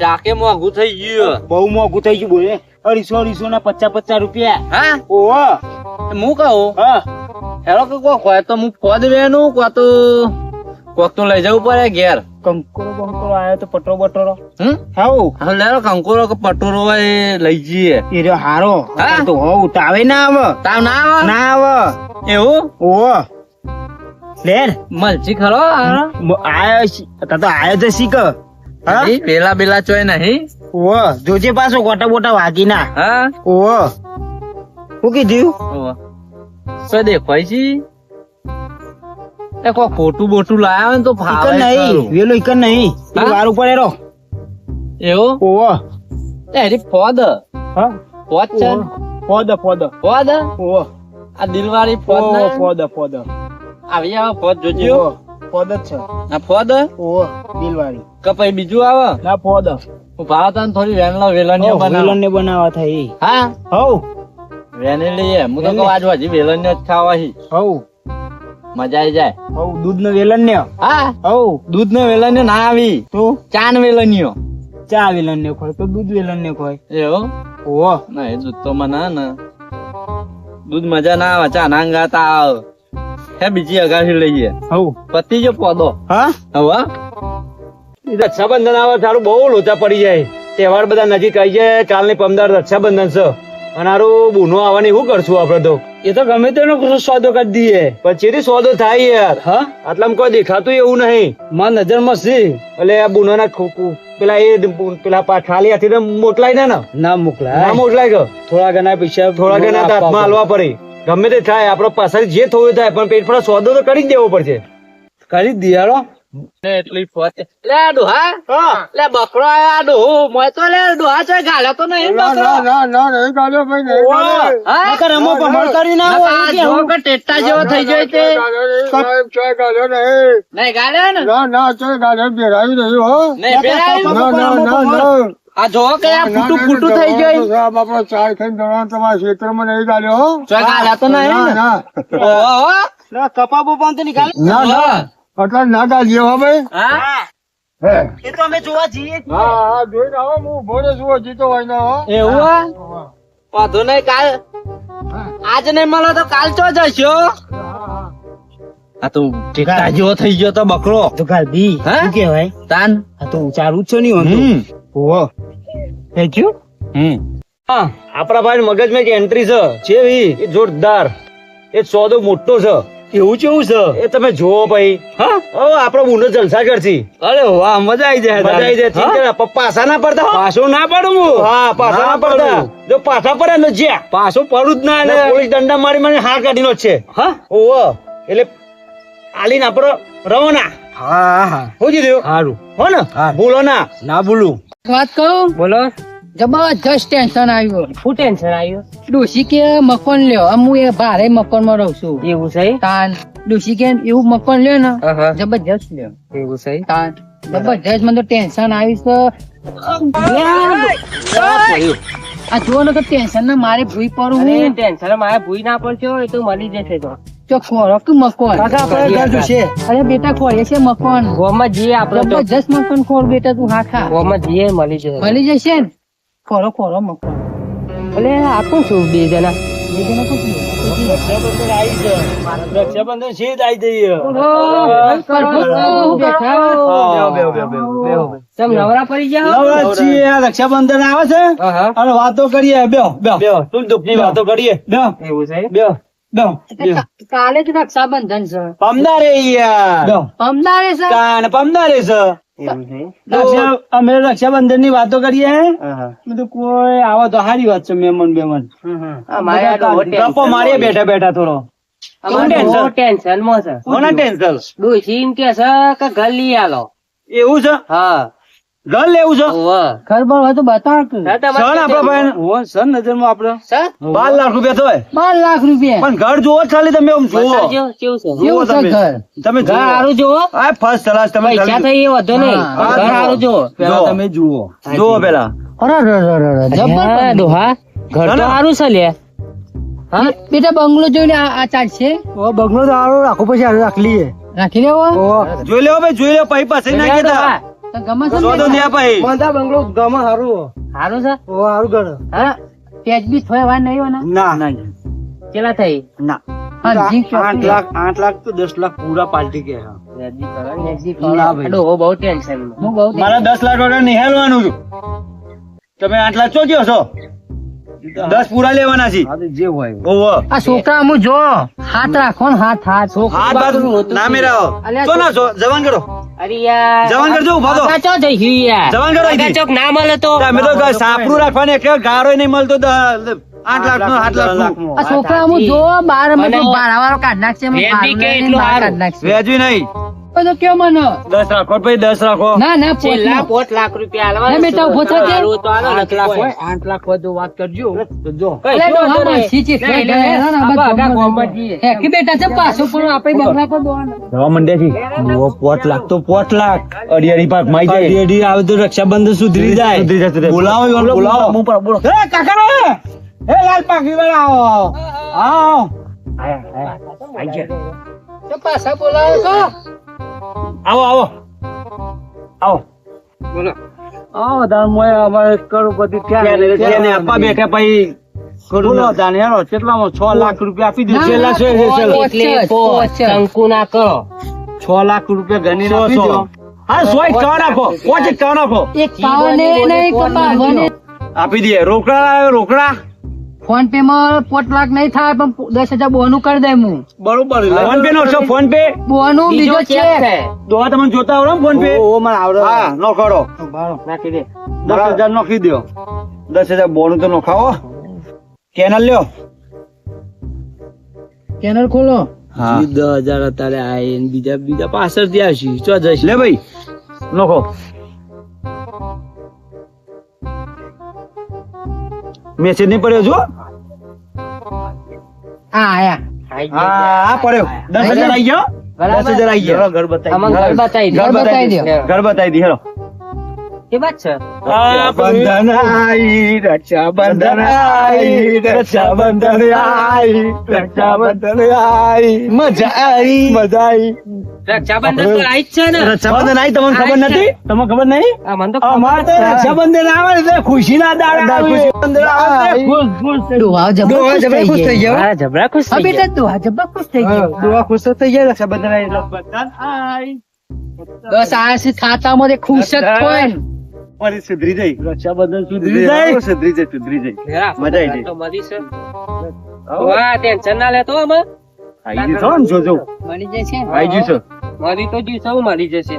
શાકે મોંઘું થઈ ગયું. બહુ મોંઘું થઈ ગયું બોલે. અઢીસો અઢીસો ના પચાસ પચાસ રૂપિયા. હા? ઓહો. હું કહું? હા. હેલો કે કોક હોય તો હું ફોદ વેનું કો તો કોક તો લઈ જવું પડે ઘેર. કંકોરો બંકોરો આવ્યો તો પટરો બટરો. હમ? હાઉ? હા લેરો કંકોરો કે પટોરો હોય લઈ જઈએ. એ રહ્યો હારો. હા? તો હો તાવે ના આવે. તાવ ના આવે? ના આવે. એવું? ઓહો. લે. મલચી ખરો? આયો તા આયો તો શીખ. પેલા પેલા ચોય નહીં. ઓ જોજે પાછો ગોટા બોટા વાગી ના હા? ઓ શું કીધું. શું દેખાય છે એ કો ખોટું બોટું લાયા ને તો ફાવે નહીં વેલો ઇકન નહીં? વાર ઉપર એરો એવો? ઓ એ ફોદ. હા? ફોદ છે? ફોદ ફોદ. ફોદ? ઓ આ દિલવાળી ફોદ ના? ફોદ ફોદ. આવી આવે ફોદ જોજો. ફોદ છે. આ ફોદ? ઓ દિલવાળી. કે પછી બીજું આવે? ના પોદ હું તને થોડી વેનલો વેલણીઓ બનાવ. ને બનાવવા થઈ હા? હવ વેને લઈએ. હું તો કહું આજ હજી વેલણીઓ જ ખાવા હી. હવ મજા આવી જાય. હવ દૂધ નો વેલન ને હા? હવ દૂધ ને વેલણીઓ ના આવી. તો? ચાન વેલણીઓ. ચા વેલણ ને ખોય તો દૂધ વેલણ ને ખોય. એવો? ઓ ના એ દૂધ તો મને ના. દૂધ મજા ના આવે ચા ના ગાતા આવે. હે બીજી અગાસી લઈએ. હવ પતિ જો પોદો હા? હવે રક્ષાબંધન આવે તારું બહુ લોચા પડી જાય. તહેવાર બધા નજીક આવી જાય કાલની પમદાર રક્ષાબંધન છે. અને હારું બુનો આવવાની શું કરશું આપડે તો? એ તો ગમે તેનો સોદો કરી દઈએ. પછી સોદો થાય યાર. હા? આટલામાં કોઈ દેખાતું એવું નહીં. માં નજરમાં છે એટલે આ બુનો ના ખોકું પેલા એ પેલા ખાલી હાથી મોકલાય ને ને મોકલાય. ના મોકલાય કે? થોડા ઘણા પૈસા થોડા ઘણા હાથમાં હાલવા પડે. ગમે તે થાય આપડો પાછળ જે થયું થાય પણ પેટ પર સોદો તો કરી જ દેવો પડશે. કરી દિયાળો ને એટલી ફોત લે ડોહા લે બકરો આ ડોહો મોય તો લે ડોહા છે ગાલ્યો તો નહીં બકરો હા? નકર અમો ભમર કરી ના હોય કે હું કે ટેટા જેવો થઈ જાય તે નહીં ગાલ્યો ને નહીં ના આ જો કે આ ફૂટું ફૂટું થઈ જાય ચોય ગાલ્યો તો નહીં ના ના, કપા બપા તો નિકાલ ઓહો. હા? એ તો અમે જોવા જઈએ જ. એવું વાંધો નહીં કાલ આજ નહીં મળે તો કાલ ચો જશો? આ તો ટેટા જેવો થઈ ગયો તો બકરો. તો ગાલભી હા? શું કહેવાય? તાન? આ તો ઉચારું જ છે નહીં હોતું. હમ. ઓહો થેન્ક યુ હમ. હા આપણા ભાઈ મગજમાં એક એન્ટ્રી છે. જેવી એ જોરદાર. એ સોદો મોટો છે. એવું કેવું છે? એ તમે જુઓ ભાઈ. હા? આપણો બુનો જલસા કરશી અરે વાહ મજા આવી જાય મજા આવી જાય ઠીક છે પણ પાછા ના પડતા હો. પાછો ના પડું હું? હા પાછા ના પડતા. જો પાછા પડે ને જ્યાં. પાછો પડું જ ના એટલે પોલીસ દંડા મારી મને હાર કાઢીનો જ છે. હા? ઓહો એટલે આલીને આપણો રવાના. હા હા શું કીધું? સારું હો ને? હા. ભૂલો ના. ના ભૂલું. વાત કહું? બોલો. જબરજસ્ત ટેન્શન આવ્યું. શું ટેન્શન આવ્યું? ડોસી કે મકાન લ્યો હું એ ભારે મકાનમાં રહું છું. એવું છે? તાન. ડોસી કે એવું મકાન લ્યો ને જબરજસ્ત લ્યો. એવું છે? તાન. જબરજસ્ત મને તો ટેન્શન આવી છે આ જુઓ ને તો ટેન્શન ને મારે ભૂઈ પડું હું ટેન્શન મારે ભૂઈ ના પડશો એ તો મળી જશે તો. તો ખોરો કે મકાન કાકા આપણે ઘર જોશે. અરે બેટા ખોરે છે મકાન ગોમાં જઈએ આપણે તો. જબરજસ્ત મકાન ખોર બેટા તું હા ખા ગોમાં જઈએ મળી જશે. મળી જશે ને? ખોરો ખોરો મકાન એટલે આપું છું બે જણા બે જણા તો રક્ષાબંધન આવી છે રક્ષાબંધન છે જ આવી જઈએ તમે નવરા પડી જાઓ નવરા છીએ રક્ષાબંધન આવે છે અને વાતો કરીએ બે બે બેહો તું દુઃખની વાતો કરીએ બે એવું છે બેહો કાલે જ રક્ષાબંધન છે પમદારે યાર છે પમદારે છે અમે રક્ષાબંધનની વાતો કરીએ. તો કોઈ આવો તો સારી વાત છે મેમન બેમન. ગપો મારે મારીએ બેઠા બેઠા થોડો. અમારે ડોહો છે. ટેન્શન? કે છે કે ઘર લઈ આલો? એવું છે? હા. ઘર લેવું છે. ઘર હોય તો બતાવ સન આપડા ભાઈ ઓ, સન નજરમાં આપડે બાર લાખ રૂપિયા થાય. બાર લાખ રૂપિયા. પણ ઘર જોવો ખાલી તમે આમ જોવો તમે. ઘર? તમે ઘર હારું જુઓ જુઓ? આ ફર્સ્ટ ક્લાસ તમે પૈસા થઈ એ વધો નહીં. હા, ઘર સારું જોવો પેલા તમે જુઓ. જુઓ પેલા. જબર હા, ઘર તો હારું છે લે. હા? બેટા બંગલો જોઈને આ આ ચાલશે બંગલો તો સારું રાખો પછી રાખી રાખ લઈએ. રાખી લેવો? જોઈ લેવો ભાઈ જોઈ લેવો પછી પાસે નાખી હા. તો ગમે છે સોદો બેટા? ભાઈ. મંદા બંગલો ગમે હારું સારું છે? ઓ હારું ગણ હા? પેજ બી થોય વાર નહીં હોય ને? ના. કેટલા થઈ? ના. આઠ લાખ આઠ લાખ તો દસ લાખ પૂરા પાર્ટી કે હા. વ્યાજી કરો ને. વ્યાજી કરો. ના ભાઈ. ડોહો બહુ ટેન્શન. હું બહુ મારા દસ લાખ નિહાળવાનું છું. તમે આઠ લાખ ચોક્યો છો? દસ પૂરા લેવાના છે. જે હોય. આ છોકરા હું જો હાથ રાખો ને હાથ હાથ. હાથ બાદ ના મેરાવો તો ના છો જવાન કરો. જવાન કરજો ઊભા તો આગા ચો જઈ યાર. જવાન કરો અહીંથી. ના મળે તો? તમે તો સાપરું રાખવાની એક ગારો નહીં મળતો આઠ લાખ નો આઠ લાખનું છોકરા હું જો બાર કાઢ નાખશે નહીં. તો કયો મને? દસ રાખો પછી દસ રાખો. ના ના છેલ્લા પોચમાં. લાખ રૂપિયા આલવાના ના બેટા, ઊભો થજે. તો આલો લાખ આઠ લાખ હોય વાત કરજો. જો. કઈ તો હા, નહીં. માસી છે, લઈ લે. હેરાન બધા આગા ગોમમાં ગોમમાં બેટા છે પાછો પણ આપણે બંગલા પર દોવાનું. જવા મંડ્યા છે પોટ લાખ તો પોટ લાખ. અઢી અઢી પાક માઈ જાય. અઢી આવે તો રક્ષાબંધન સુધરી જાય. સુધરી જાય, બોલાવો બોલાવો. બોલો, બોલો. કાકા રે લાલ પાકી વાળા આવો આવો. તો પાછા બોલાવો છો. આવો આવો. આવો. આવો દાન મોય અમારે કરોડપતિ ત્યાં ને- ત્યાં ને આપવા બેઠા ભાઈ બોલો દાન હેરો કેટલામાં છ લાખ રૂપિયા આપી દો ના, છેલ્લા છે એટલે. શંકુ ના કરો. છ લાખ રૂપિયા ગણી સો, આપી. દો. હા સો એક નાખો પોચ એક નાખો એક કાવાને નહીં કપાવવાને. આપી દઈએ રોકડા રોકડા. ફોન પે માં પોટ લાખ નહીં થાય પણ દસ હજાર બોનું કરી દે હું. બરોબર. ફોન પે નો છો ફોન પે? બોનું બીજો છે. દોવા તમને જોતા આવડો ફોન પે? ઓ મને આવડે. હા નો કરો નાખી દે. દસ હજાર નોખી દો દસ હજાર બોનું તો નો ખાવો કેનલ લ્યો. કેનલ ખોલો. હા. દસ હજાર અત્યારે આઈ બીજા બીજા પાછળ ત્યાં આવશે ચો જશે. લે ભાઈ નોખો. મેસેજ નહીં પડ્યો છો હા આયા. હા હા પડ્યો. દસ હજાર આવી ગયો? દસ હજાર આવી ગયા. ઘર બતાવી ઘર બતાવી દે ઘર બતાવી બતાવી દો. ઘર બતાવી દી હેલો. કે વાત છે? બંધન આઈ રક્ષાબંધન આઈ રક્ષાબંધન આઈ રક્ષાબંધન આઈ મજા આવી. મજા રક્ષાબંધન તો આઈ જ છે ને. રક્ષાબંધન આઈ તમને ખબર નથી? તમને ખબર નહીં? મને તો અમારે તો રક્ષાબંધન આવે એટલે ખુશી ના દાડા આવે. ડોહા જબર ખુશ થઈ ગયો. જબરા ખુશ થઈ બેટા ડોહા જબર ખુશ થઈ ગયો. દુઆ ખુશ થઈ જાય રક્ષાબંધન આઈ. રક્ષાબંધન આઈ. બસ આ ખાતામાં ખુશ જ થાય મારી સુધરી જઈ રક્ષાબંધન સુધરી સુધરી જાય જાય સુધરી જાય સુધરી જાય મજા આવી તો મળી છે. વાહ ટેન્શન ના લેતો અમે આઈ છો ને જોજો. મળી જશે. આઈ છો. મળી તો જી સૌ મળી જશે.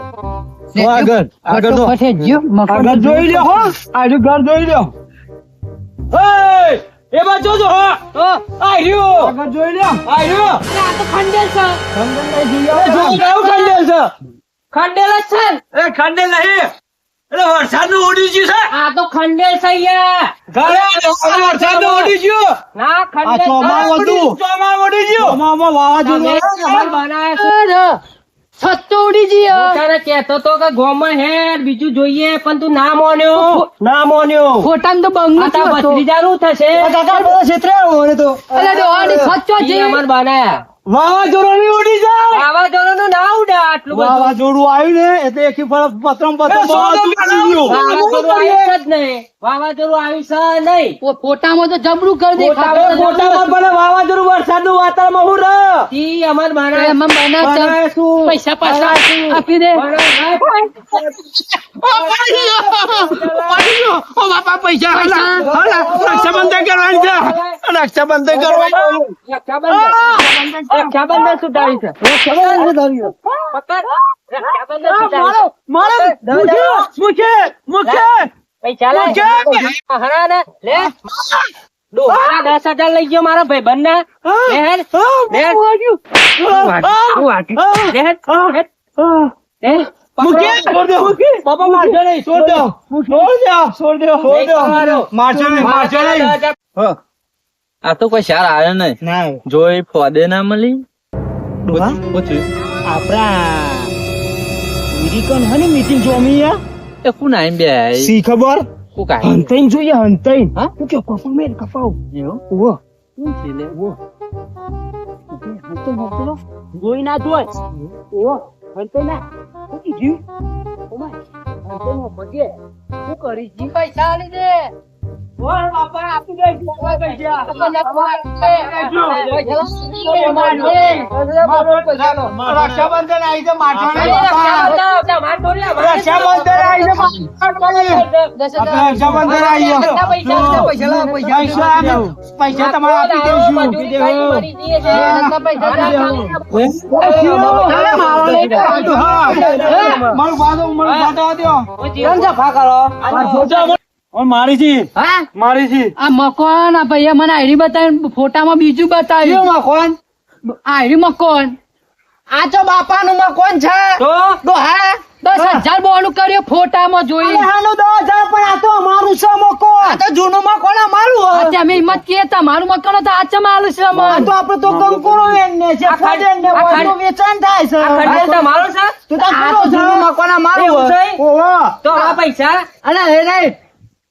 આગળ, આગળ તો. ફટોફટ જો આગળ જોઈ લ્યો. હો આજુ ઘર જોઈ લ્યો. એ એ બાજુ જોજો હો. તો. આઈ રહ્યો. આગળ જોઈ લ્યો. આઈ રહ્યો. આ તો ખંડેલ છે. એ જો કેવું ખંડેલ છે? ખંડેલ જ છે. એ ખંડેલ નહીં. એટલે વરસાદનું ઉડી ગયું છે? આ તો ખંડેલ છે વરસાદનું ઉડી ગયું. ના ખંડેલ ચોમાસું હતું. ચોમાસું ઉડી ગયું. વાવાઝોડું. અરે, છત તો ઉડી ગયો હું તને તો કે ગોમાં હેડ બીજું જોઈએ પણ તું ના મોન્યો. ના મોન્યો. ખોટામાં તો તાર થયો હતો. ભત્રીજાનું થશે. કાકા ક્ષેત્રે તો. ડોહાની અમાર બનાયા. વાવાઝોડું વરસાદ ઉડી જાય વાવાઝોડાનું ના ઉડે આટલું વાવાઝોડું આવ્યું ને એટલે એકી ફરક પતરમ પતરમ બધું ઉડી ગયું. વાવાઝોડું આવ્યું જ નહીં વાવાઝોડું આવ્યું છે નહીં ફોટામાં તો જબરું કરી દે ફોટામાં પણ વાવાઝોડું વરસાદનું વાતાવરણ હું રહ ઈ અમાર. બનાવે શું? પૈસા પાછા આપી દે રક્ષાબંધન છે પકડ. રક્ષાબંધન સુધારી છે. મારે મુખે મુખે મુખે. પૈસા લે. મુખે. હરા ને લે. ડોહાના દસ હજાર લઈ ગયો મારા ભાઈ બંને. મારજો નહીં. મારજો નહીં આ તો કોઈ શાર આવે નહીં. ના ફોદે ના મળી. પૂછ્યું આપણા વિરિકન હની મીટિંગ જોમી એ કોણ આઈ બે સી ખબર? કોક આઈ હંતાઈ જોઈએ હંતાઈ હા? હું કે કપાવ મેર કપાવ એવું? ઓવો શું છે લે? હંતો મોકલો જોઈ ના જોય હંતાઈ કરી જી પૈસા આલી દે. રક્ષાબંધન આવી છે. રક્ષાબંધન, આવી. પૈસા, પૈસા, તમારે આપી દેવું મારું ખાઈ મારું નહીં તો, હા. મારું મારું. મારી છી. હા? મારી છી. આ મકાન આ ભાઈએ મને આઈડી બતાવી ફોટામાં બીજું બતાવ્યું. મકોન? આઈડી મકોન. આ તો બાપાનું મકોન છે. તો? ડોહા દસ હજાર બોલું કર્યો ફોટામાં જોઈ. હાનું દસ હજાર પણ આ તો અમારું છે મકોન. આ તો જૂનું મકોન અમારું અમે હિંમત કીએ તમારું મકાન તો આ ચમ છે આ તો આપણે તો કંકુરો છે. ફોડેને બોલનું વેચાણ થાય છે. આ છે. તું તો જૂનું મકોન અમારું છે? ઓહો. તો આ પૈસા? અને એ નહીં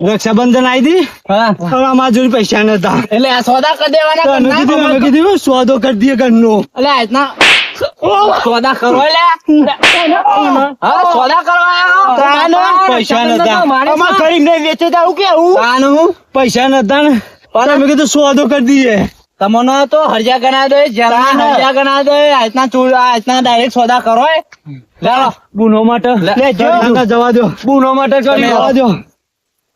રક્ષાબંધન આવી હતી અમારા જોડે પૈસા નતા. એટલે આ સોદા કરી દેવાના કીધું સોદો કરી દઈએ ઘરનો. એટલે સોદા કરો સોદા કરવા પૈસા નતા. અમાર વેચે તારું કેવું પૈસા નતા ને. પણ કીધું સોદો કરી દઈએ. તમને તો હરજા ગણા દે જરા હરજા ગણા દે આજના ચૂડ આજના ડાયરેક્ટ સોદા કરો બુનો માટે. લે, જવા દો. બુનો માટે જવા દો.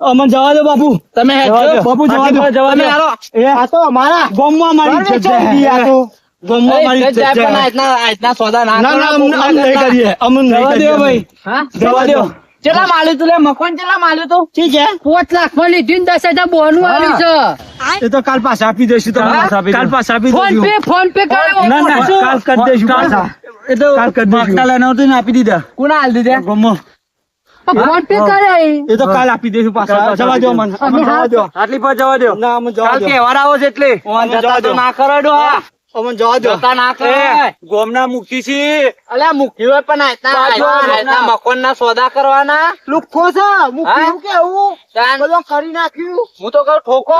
અમન જવા દો બાપુ. તમે બાપુ જવા દો. જવા દો. એ. આ તો અમારા ગામમાં મારી વેચાઈ આ તો. ગામમાં મારી જ ઇજ્જત જાય આજના આજના સોદા ના ના અમને નહીં કરીએ. અમને નહીં કરીએ. ભાઈ. હા? જવા દો. ચેટલા માલ્યું તું લે મકવાન ચેટલા માલ્યું તું? ઠીક છે. પાંચ લાખમાં લીધી દસ હજાર બોનું આવ્યું છે. એ તો કાલ પાછા આપી દઈશું તમને પાછા કાલ પાછા આપી ફોન પે ફોન પે કર્યો ના ના કાલ કરી દઈશું પાછા. એ તો કાલ કરી દઈશું. માગતા લઈને આવતું આપી દીધા. કોના હાલ દીધા? ગામમાં. ફોન પે કરે. એ તો કાલ આપી દઈશું પાછા. જવા દો જવા દો. આટલી પર જવા દો. ના જવા દો. તહેવાર આવો છે એટલે. જવા દો. ના કરો ડોહા અમન જવા દો તા ના કરે. ગોમના મુક્તિ છે. અલે મુક્તિ હોય પણ આતા સોદા કરવાના. લુખો છે. મુક્તિ હું? કેવું? બોલો કરી નાખ્યું. હું તો કહું ઠોકો.